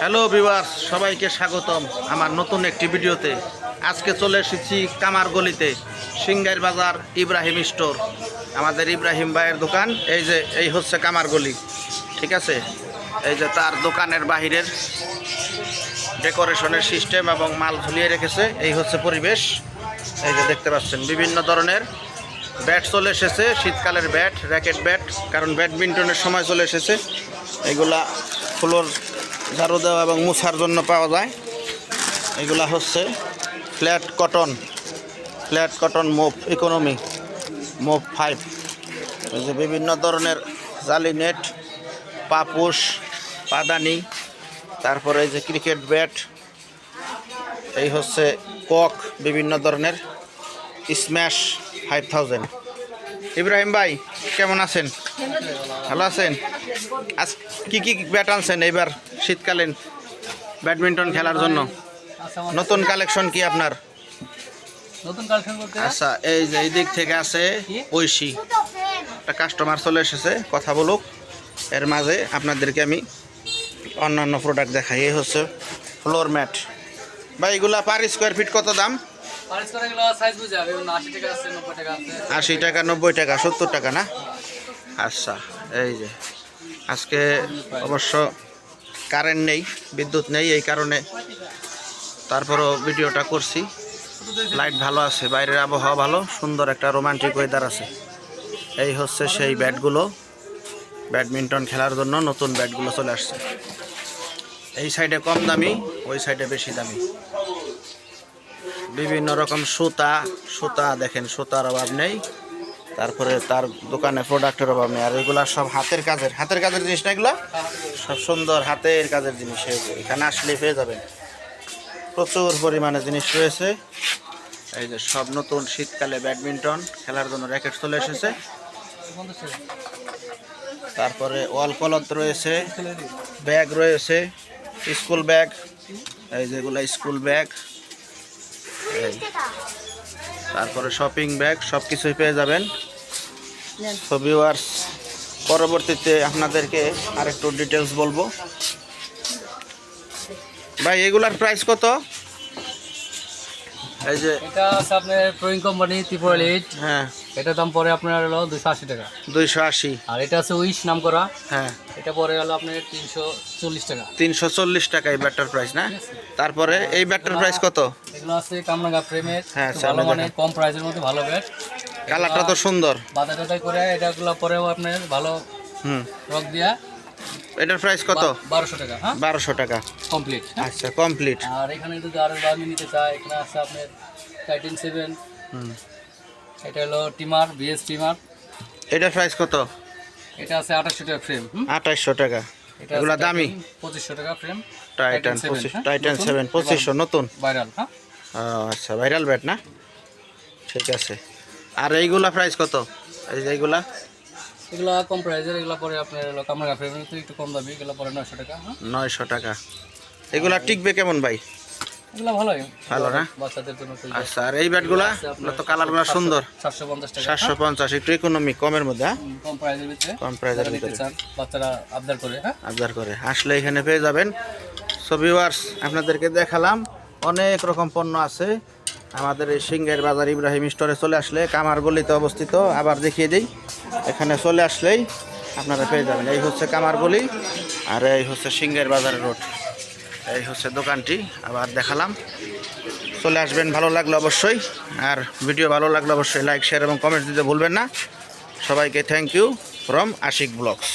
Hello বিভার সবাইকে স্বাগতম আমার নতুন একটি ভিডিওতে। আজকে চলে এসেছি কামার গলিতে, সিঙ্গাইর বাজার ইব্রাহিম স্টোর। আমাদের ইব্রাহিম ভাইয়ের দোকান, এই যে, এই হচ্ছে কামার গলি। ঠিক আছে? এই যে তার দোকানের বাহিরের ডেকোরেশনের সিস্টেম এবং মাল ঝুলিয়ে রেখেছে। এই হচ্ছে পরিবেশ। এই যে দেখতে পাচ্ছেন, বিভিন্ন ধরনের ব্যাট চলে এসেছে। শীতকালের ব্যাট, র্যাকেট ব্যাট, কারণ ব্যাডমিন্টনের সময় চলে এসেছে। এগুলা ফ্লোর ঝাড়ু দেওয়া এবং মুছার জন্য পাওয়া যায়। এগুলা হচ্ছে flat cotton flat cotton move economy move five এই যে বিভিন্ন ধরনের জালি নেট পাপুস, পাদানি, তারপরে এই যে ক্রিকেট ব্যাট এই হচ্ছে কক, বিভিন্ন ধরনের স্ম্যাশ ফাইভ থাউজেন্ড ইব্রাহিম ভাই কেমন আছেন? ভালো আছেন? আজ কি কি ব্যাট আনছেন এইবার শীতকালীন ব্যাডমিন্টন খেলার জন্য? নতুন কালেকশন কি আপনার? আচ্ছা এই যে এই দিক থেকে আছে ঐশী। একটা কাস্টমার চলে এসেছে কথা বলুক। এর মাঝে আপনাদেরকে আমি অন্যান্য প্রোডাক্ট দেখাই। এই হচ্ছে ফ্লোর ম্যাট ভাই এগুলা পার স্কোয়ার ফিট কত দাম? আশি টাকা নব্বই টাকা সত্তর টাকা না? আচ্ছা এই যে। আজকে অবশ্য কারেন্ট নেই, বিদ্যুৎ নেই, এই কারণে তারপরও ভিডিওটা করছি। লাইট ভালো আছে, বাইরের আবহাওয়া ভালো, সুন্দর একটা রোমান্টিক ওয়েদার আছে। এই হচ্ছে সেই ব্যাটগুলো, ব্যাডমিন্টন খেলার জন্য নতুন ব্যাটগুলো চলে আসছে। এই সাইডে কম দামি, ওই সাইডে বেশি দামি। বিভিন্ন রকম সুতা সুতা দেখেন, সুতার অভাব নেই। তারপরে তার দোকানে প্রোডাক্টের অভাব নেই। আর এগুলা সব হাতের কাজের। হাতের কাজের জিনিস না এগুলো? সব সুন্দর হাতের কাজের জিনিস। এখানে আসলে পেয়ে যাবেন। প্রচুর পরিমাণে জিনিস রয়েছে। এই যে সব নতুন শীতকালে ব্যাডমিন্টন খেলার জন্য র্যাকেট চলে এসেছে। তারপরে ওয়াল কলত রয়েছে। ব্যাগ রয়েছে। স্কুল ব্যাগ এই যেগুলো স্কুল ব্যাগ তারপরে শপিং ব্যাগ সব কিছুই পেয়ে যাবেন। তো ভিউয়ার্স পরবর্তীতে আপনাদেরকে আরেকটু ডিটেলস বলব। ভাই এগুলার প্রাইস কত? এই যে এটা আছে আপনার প্রোয়িং কোম্পানি ত্রিপুরা হ্যাঁ। এটার দাম পরে আপনার হলো দুশো আশি টাকা। দুইশো আশি। আর এটা আছে উইশ নাম করা হ্যাঁ। এটা পরে হলো আপনার তিনশো চল্লিশ টাকা। তিনশো চল্লিশ টাকা এই ব্যাটার প্রাইস না? তারপরে এই ব্যাটটার প্রাইস কত? এগুলো আছে কামরাঙ্গা ফ্রেমের হ্যাঁ, ভালো মানে কম প্রাইসের মধ্যে ভালো ব্যাট কালারটা তো সুন্দর। বাধা টাদা করে এটাগুলো পরেও আপনার ভালো হুম। রক দিয়া এটার প্রাইস কত? বারোশো টাকা হ্যাঁ? বারোশো টাকা। কমপ্লিট আচ্ছা কমপ্লিট আর এখানে যদি আরও দামি নিতে চায় এখানে আছে আপনার টাইটেন সেভেন হুম। এটা হলো টিমার বিএস টিমার। এটার প্রাইস কত? এটা আছে আঠাশশো টাকা ফ্রেম আঠাইশশো টাকা। এটা এগুলা দামি? পঁচিশশো টাকা ফ্রেম টাইটান পঁচিশ 7, হ্যাঁ? টাইটান নতুন? সেভেন পঁচিশশো নতুন? ভাইরাল হ্যাঁ? আচ্ছা ভাইরাল ব্যাট না? ঠিক আছে। আর এইগুলা প্রাইস কত? এইগুলা? এগুলো কম প্রাইসের এগুলো পরে আপনার হলো কামরা ফ্রেমের একটু কম দামি এগুলো পরে নয়শো টাকা হ্যাঁ? নয়শো টাকা। এগুলা টিকবে কেমন ভাই? এগুলো ভালোই। ভালো না? বাচ্চাদের জন্য আচ্ছা আর এই ব্যাটগুলা? তো কালারগুলো সুন্দর। টাকা। একটু ইকোনমি কমের মধ্যে হ্যাঁ? কম প্রাইসের ভিতরে। কম প্রাইসের ভিতরে। বাচ্চারা আবদার করে হ্যাঁ? আবদার করে। আসলে এখানে পেয়ে যাবেন। সো ভিউয়ার্স আপনাদেরকে দেখালাম অনেক রকম পণ্য আছে। আমাদের এই সিংহের বাজার ইব্রাহিম স্টোরে চলে আসলে কামার গলিতে অবস্থিত। আবার দেখিয়ে দিই এখানে চলে আসলেই আপনারা পেয়ে যাবেন। এই হচ্ছে কামার গলি আর এই হচ্ছে সিংহের বাজারের রোড এই হচ্ছে দোকানটি, আবার দেখালাম। চলে আসবেন, ভালো লাগল অবশ্যই। আর ভিডিও ভালো লাগল অবশ্যই লাইক শেয়ার এবং কমেন্ট দিতে ভুলবেন না। সবাইকে thank you from Ashik blogs